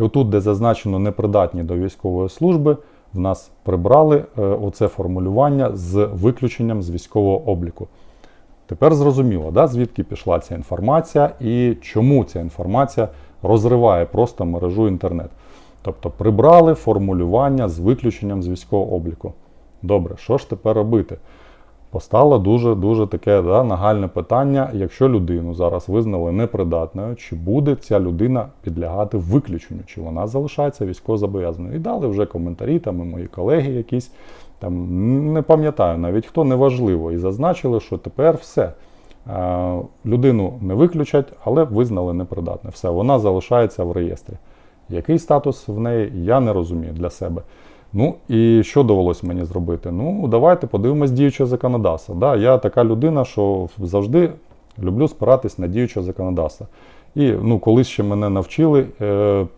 І отут, де зазначено непридатні до військової служби, в нас прибрали е, оце формулювання з виключенням з військового обліку. Тепер зрозуміло, да, звідки пішла ця інформація і чому ця інформація розриває просто мережу інтернет. Тобто прибрали формулювання з виключенням з військового обліку. Добре, що ж тепер робити? Постало дуже дуже таке да, нагальне питання, якщо людину зараз визнали непридатною, чи буде ця людина підлягати виключенню, чи вона залишається військовозобов'язаною. І дали вже коментарі, там і мої колеги якісь, там не пам'ятаю навіть хто, неважливо, і зазначили, що тепер все. Е, Людину не виключать, але визнали непридатне. Все, вона залишається в реєстрі. Який статус в неї, я не розумію для себе. Ну і що довелось мені зробити? Ну, давайте подивимось діюче законодавство. Да, я така людина, що завжди люблю спиратись на діюче законодавство. І ну, колись ще мене навчили е,